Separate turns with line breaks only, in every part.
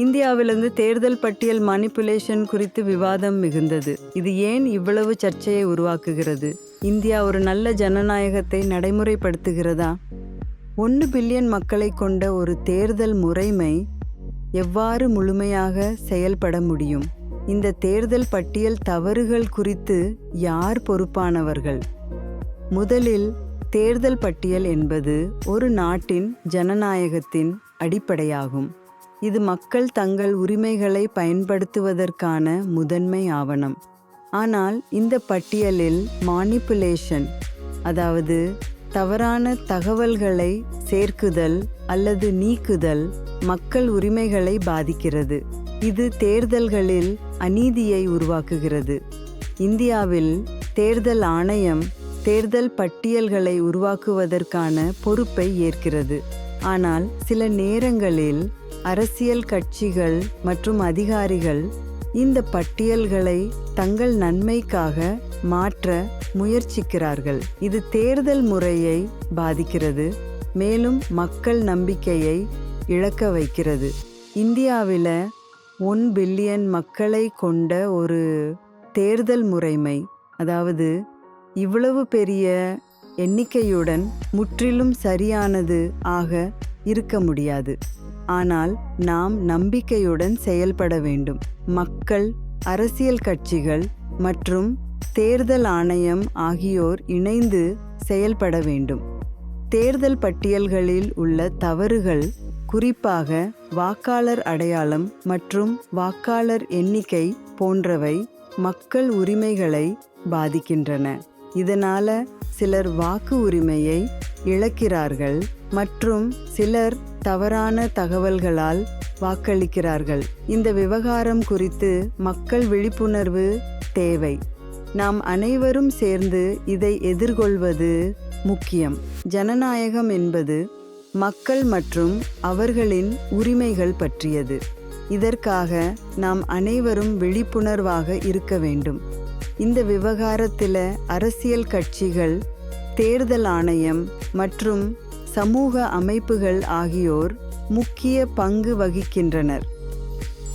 இந்தியாவிலிருந்து தேர்தல் பட்டியல் மணிப்புலேஷன் குறித்து விவாதம் மிகுந்தது. இது ஏன் இவ்வளவு சர்ச்சையை உருவாக்குகிறது? இந்தியா ஒரு நல்ல ஜனநாயகத்தை நடைமுறைப்படுத்துகிறதா? ஒன்று பில்லியன் மக்களை கொண்ட ஒரு தேர்தல் முறைமை எவ்வாறு முழுமையாக செயல்பட முடியும்? இந்த தேர்தல் பட்டியல் தவறுகள் குறித்து யார் பொறுப்பானவர்கள்? முதலில் தேர்தல் பட்டியல் என்பது ஒரு நாட்டின் ஜனநாயகத்தின் அடிப்படையாகும். இது மக்கள் தங்கள் உரிமைகளை பயன்படுத்துவதற்கான முதன்மை ஆவணம். ஆனால் இந்த பட்டியலில் மானிப்புலேஷன் அதாவது தவறான தகவல்களை சேர்க்குதல் அல்லது நீக்குதல் மக்கள் உரிமைகளை பாதிக்கிறது. இது தேர்தல்களில் அநீதியை உருவாக்குகிறது. இந்தியாவில் தேர்தல் ஆணையம் தேர்தல் பட்டியல்களை உருவாக்குவதற்கான பொறுப்பை ஏற்கிறது. ஆனால் சில நேரங்களில் அரசியல் கட்சிகள் மற்றும் அதிகாரிகள் இந்த பட்டியல்களை தங்கள் நன்மைக்காக மாற்ற முயற்சிக்கிறார்கள். இது தேர்தல் முறையை பாதிக்கிறது மேலும் மக்கள் நம்பிக்கையை இழக்க வைக்கிறது. இந்தியாவில் ஒன் பில்லியன் மக்களை கொண்ட ஒரு தேர்தல் முறைமை அதாவது இவ்வளவு பெரிய எண்ணிக்கையுடன் முற்றிலும் சரியானது ஆக இருக்க முடியாது. ஆனால் நாம் நம்பிக்கையுடன் செயல்பட வேண்டும். மக்கள் அரசியல் கட்சிகள் மற்றும் தேர்தல் ஆணையம் ஆகியோர் இணைந்து செயல்பட வேண்டும். தேர்தல் பட்டியல்களில் உள்ள தவறுகள் குறிப்பாக வாக்காளர் அடையாளம் மற்றும் வாக்காளர் எண்ணிக்கை போன்றவை மக்கள் உரிமைகளை பாதிக்கின்றன. இதனால சிலர் வாக்கு உரிமையை இழக்கிறார்கள் மற்றும் சிலர் தவறான தகவல்களால் வாக்களிக்கிறார்கள். இந்த விவகாரம் குறித்து மக்கள் விழிப்புணர்வு தேவை. நாம் அனைவரும் சேர்ந்து இதை எதிர்கொள்வது முக்கியம். ஜனநாயகம் என்பது மக்கள் மற்றும் அவர்களின் உரிமைகள் பற்றியது. இதற்காக நாம் அனைவரும் விழிப்புணர்வாக இருக்க வேண்டும். இந்த விவகாரத்தில் அரசியல் கட்சிகள் தேர்தல் ஆணையம் மற்றும் சமூக அமைப்புகள் ஆகியோர் முக்கிய பங்கு வகிக்கின்றனர்.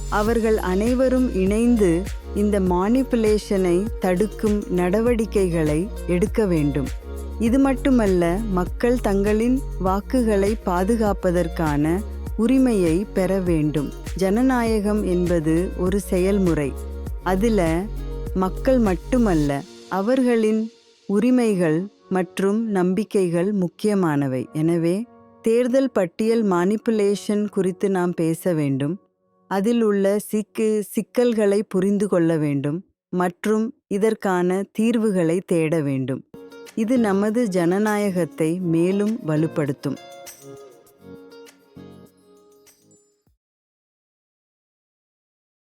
அவர்கள் அனைவரும் இணைந்து இந்த மானிப்புலேஷனை தடுக்கும் நடவடிக்கைகளை எடுக்க வேண்டும். இது மட்டுமல்ல மக்கள் தங்களின் வாக்குகளை பாதுகாப்பதற்கான உரிமையை பெற வேண்டும். ஜனநாயகம் என்பது ஒரு செயல்முறை. அதில் மக்கள் மட்டுமல்ல அவர்களின் உரிமைகள் மற்றும் நம்பிக்கைகள் முக்கியமானவை. எனவே தேர்தல் பட்டியல் மானிப்புலேஷன் குறித்து நாம் பேச வேண்டும். அதில் உள்ள சிக்கு சிக்கல்களை புரிந்து கொள்ள வேண்டும். மற்றும் இதற்கான தீர்வுகளை தேட வேண்டும். இது நமது ஜனநாயகத்தை மேலும் வலுப்படுத்தும்.